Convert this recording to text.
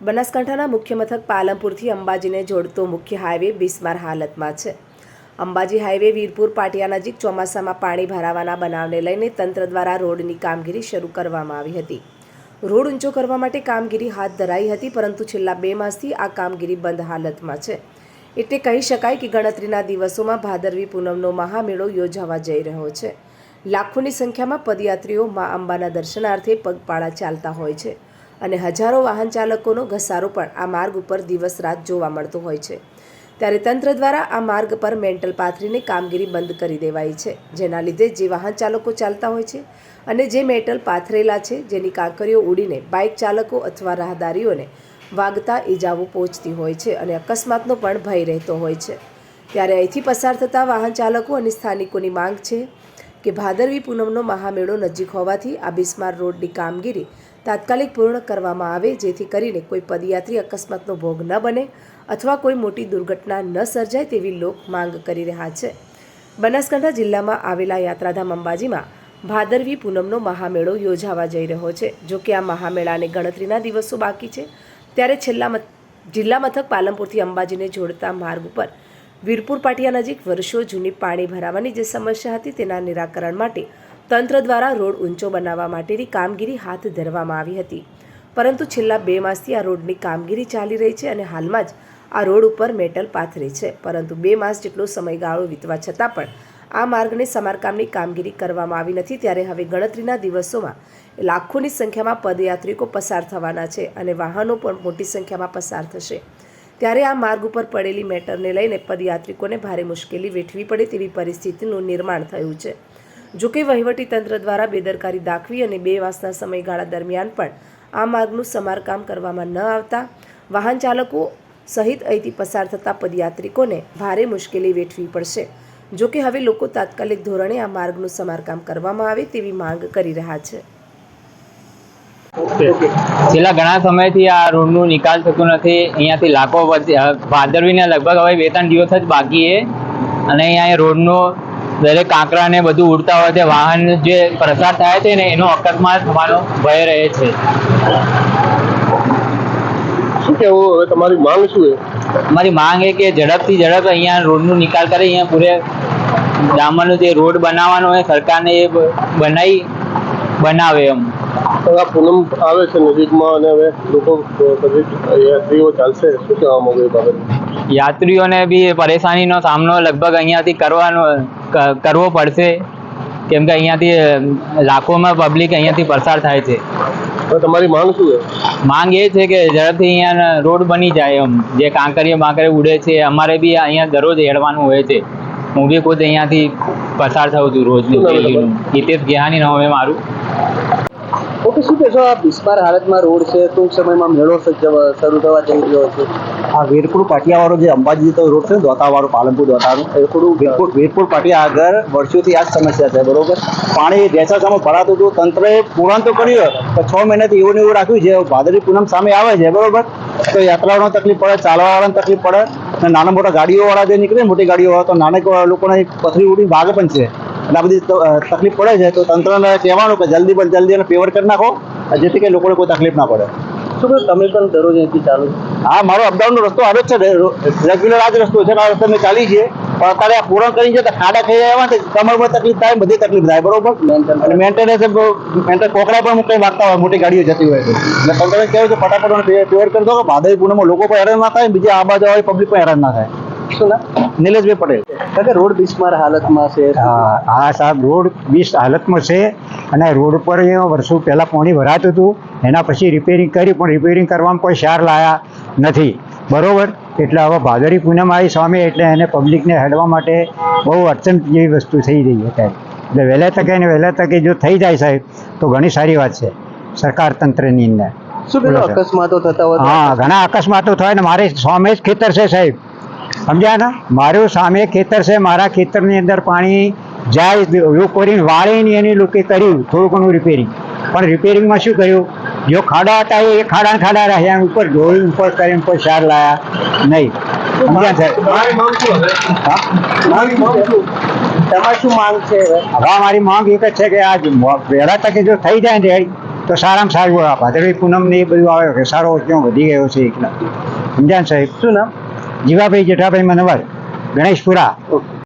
બનાસકાંઠાના મુખ્ય મથક પાલનપુરથી અંબાજીને જોડતો મુખ્ય હાઈવે બિસ્માર હાલતમાં છે. અંબાજી હાઈવે વીરપુર પાટિયા નજીક ચોમાસામાં પાણી ભરાવાના બનાવને લઈને તંત્ર દ્વારા રોડની કામગીરી શરૂ કરવામાં આવી હતી. રોડ ઊંચો કરવા માટે કામગીરી હાથ ધરાઈ હતી, પરંતુ છેલ્લા બે માસથી આ કામગીરી બંધ હાલતમાં છે. એટલે કહી શકાય કે ગણતરીના દિવસોમાં ભાદરવી પૂનમનો મહામેળો યોજાવા જઈ રહ્યો છે. લાખોની સંખ્યામાં પદયાત્રીઓ મા અંબાના દર્શનાર્થે પગપાળા ચાલતા હોય છે. અને હજારો વાહન ચાલકોનો ઘસારો પણ આ માર્ગ ઉપર દિવસ રાત જોવા મળતો હોય છે. ત્યારે તંત્ર દ્વારા આ માર્ગ પર મેન્ટલ પાથરીને કામગીરી બંધ કરી દેવાઈ છે, જેના લીધે જે વાહન ચાલકો ચાલતા હોય છે અને જે મેટલ પાથરેલા છે, જેની કાંકરીઓ ઉડીને બાઇક ચાલકો અથવા રાહદારીઓને વાગતા ઈજાઓ પહોંચતી હોય છે અને અકસ્માતનો પણ ભય રહેતો હોય છે. ત્યારે અહીંથી પસાર થતા વાહન ચાલકો અને સ્થાનિકોની માંગ છે કે ભાદરવી પૂનમનો મહામેળો નજીક હોવાથી આ બિસ્માર રોડની કામગીરી તાત્કાલિક પૂર્ણ કરવામાં આવે, જેથી કરીને કોઈ પદયાત્રી અકસ્માતનો ભોગ ન બને અથવા કોઈ મોટી દુર્ઘટના ન સર્જાય તેવી લોક માંગ કરી રહ્યા છે. બનાસકાંઠા જિલ્લામાં આવેલા યાત્રાધામ અંબાજીમાં ભાદરવી પૂનમનો મહામેળો યોજાવા જઈ રહ્યો છે. જો કે આ મહામેળાને ગણતરીના દિવસો બાકી છે, ત્યારે છેલ્લા જિલ્લા મથક પાલનપુરથી અંબાજીને જોડતા માર્ગ ઉપર વીરપુર પાટિયા નજીક વર્ષો જૂની પાણી ભરાવાની જે સમસ્યા હતી તેના નિરાકરણ માટે તંત્ર દ્વારા રોડ ઊંચો બનાવવા માટેની કામગીરી હાથ ધરવામાં આવી હતી. પરંતુ છેલ્લા બે માસથી આ રોડની કામગીરી ચાલી રહી છે અને હાલમાં જ આ રોડ ઉપર મેટલ પાથરી છે. પરંતુ બે માસ જેટલો સમયગાળો વીતવા છતાં પણ આ માર્ગને સમારકામની કામગીરી કરવામાં આવી નથી. ત્યારે હવે ગણતરીના દિવસોમાં લાખોની સંખ્યામાં પદયાત્રિકો પસાર થવાના છે અને વાહનો પણ મોટી સંખ્યામાં પસાર થશે. ત્યારે આ માર્ગ ઉપર પડેલી મેટરને લઈને પદયાત્રિકોને ભારે મુશ્કેલી વેઠવી પડે તેવી પરિસ્થિતિનું નિર્માણ થયું છે. જોકે તંત્ર દ્વારા બેદરકારી દાખવી અને બે માસના સમયગાળા દરમિયાન પણ આ માર્ગનું સમારકામ કરવામાં ન આવતા વાહન ચાલકો સહિત અહીંથી પસાર થતા પદયાત્રિકોને ભારે મુશ્કેલી વેઠવી પડશે. જોકે હવે લોકો તાત્કાલિક ધોરણે આ માર્ગનું સમારકામ કરવામાં આવે તેવી માંગ કરી રહ્યા છે. છેલ્લા ઘણા સમયથી આ રોડનું નિકાલ થતું નથી. અહીંયાથી લાખો ભાદરવીને લગભગ હવે બે ત્રણ દિવસ જ બાકી છે. અને અહીંયા રોડનો દરેક કાંકરા ને બધું ઉડતા હોય તે વાહન જે પ્રસાર થાય છે ને એનો અકસ્માત થવાનો ભય રહે છે. શું કેવું હવે તમારી માંગ શું છે? મારી માંગ એ કે ઝડપથી ઝડપ અહીંયા રોડનું નિકાલ કરી અહીંયા પૂરે ડામરનો જે રોડ બનાવવાનો હોય સરકારને એ બનાવી બનાવે એમ. પૂનમ આવે છે નજીકમાં અને હવે લોકો યાત્રીઓ ચાલશે. શું કહેવા માંગુ એ બાબતે યાત્રીઓને બી પરેશાનીનો સામનો લગભગ અહીંયાથી કરવાનો કરવો પડશે. કેમ કે અહીંયાથી લાખોમાં પબ્લિક અહીંયાથી પસાર થાય છે. તમારી માંગ શું છે? માંગ એ છે કે ઝડપથી અહીંયા રોડ બની જાય એમ. જે કાંકરીએ બાંકરે ઉડે છે અમારે બી અહીંયા દરરોજ હેડવાનું હોય છે. હું બી ખુદ અહીંયાથી પસાર થઉં છું રોજનું ડેલીનું હિતેશ ગેહાની નામ છે મારું. ઓકે શું કહેશો આ બિસ્માર હાલતમાં રોડ છે ટૂંક સમયમાં મેળો શરૂ થવા જઈ રહ્યો છે. આ વીરપુર પાટિયાવાળો જે અંબાજી તો રોડ છે દોતાવાળો, પાલનપુર દોતાનું એ થોડું વીરપુર વીરપુર પાટિયા આગળ વર્ષોથી આ જ સમસ્યા છે, બરોબર? પાણી રેસા સામે ભરાતું હતું, તંત્રએ પૂરણ તો કર્યું તો છ મહિનાથી એવું ને એવું રાખ્યું છે ભાદરી પૂનમ સામે આવે છે, બરોબર? તો યાત્રાઓને તકલીફ પડે, ચાલવાવાળાને તકલીફ પડે અને નાના મોટા ગાડીઓવાળા જે નીકળે મોટી ગાડીઓવાળા, તો નાના લોકોને પથરી ઉડી ભાગ પણ છે. અને આ બધી તકલીફ પડે છે, તો તંત્રને કહેવાનું કે જલ્દી પણ જલ્દી એને પેવર કરી નાખો, જેથી કે લોકોને કોઈ તકલીફ ના પડે. શું તમે પણ દરરોજ અહીંથી ચાલુ હા મારો અપડાઉનનો રસ્તો આવે જ છે. રેગ્યુલર આ જ રસ્તો છે. આ રસ્તે મેં ચાલી છે. પણ અત્યારે આ પૂરણ કરી છે તો ખાડા થઈ આવ્યા ને કમરમાં તકલીફ થાય બધી તકલીફ થાય બરોબર? અને મેન્ટેનન્સ મેન્ટેન કોકડા પણ કઈ વાગતા હોય મોટી ગાડીઓ જતી હોય છે એટલે તંત્રને કહેવું છે ફટાફટ પેવર કરી દો કે ભાદરવી પૂનમમાં લોકો પણ હેરાન ના થાય બીજી આ બાજુ વાળી પબ્લિક પણ હેરાન ના થાય. શું ના? નિલેશભાઈ પટેલ. કારણ કે રોડ બિસ્માર હાલતમાં છે હા સાહેબ રોડ બીસ હાલતમાં છે અને રોડ પર અહીંયા વર્ષો પહેલાં પાણી ભરાતું હતું એના પછી રિપેરિંગ કરી પણ રિપેરિંગ કરવામાં કોઈ સાર લાયા. નથી. બરોબર? એટલે હવે ભાદરી પૂનમ આવી સામે એટલે એને પબ્લિકને હેડવા માટે બહુ અડચણ જેવી વસ્તુ થઈ રહી છે અત્યારે. એટલે વહેલા તકે ને વહેલા તકે જો થઈ જાય સાહેબ તો ઘણી સારી વાત છે સરકાર તંત્રની અંદર. શું અકસ્માતો થતા હોય હા ઘણા અકસ્માતો થાય ને મારે સામે જ ખેતર છે સાહેબ. સમજ્યા ને? મારું સામે ખેતર છે મારા ખેતરની અંદર પાણી જાય એવું કરીને વાળીને એની લોકો કર્યું થોડું ઘણું રિપેરિંગ પણ રિપેરિંગમાં શું કર્યું? જો ખાડા હતા એ ખાડા ખાડા રહ્યા ઉપર ઢોળી ઉપર કરીને ઉપર સાર લાયા નહીં. હવે? હા? તમારી માંગ શું? તમારી શું માંગ છે હવે? હવે મારી માંગ એક જ છે કે આ વહેલા તકે જો થઈ જાય ને તો સારામાં સારું આ ભાદરવી પૂનમ ને એ બધું આવે સારો ક્યાં વધી ગયો છે એકલા સમજ્યા ને સાહેબ? શું નામ? જીવાભાઈ જેઠાભાઈ મનવર ગણેશપુરા.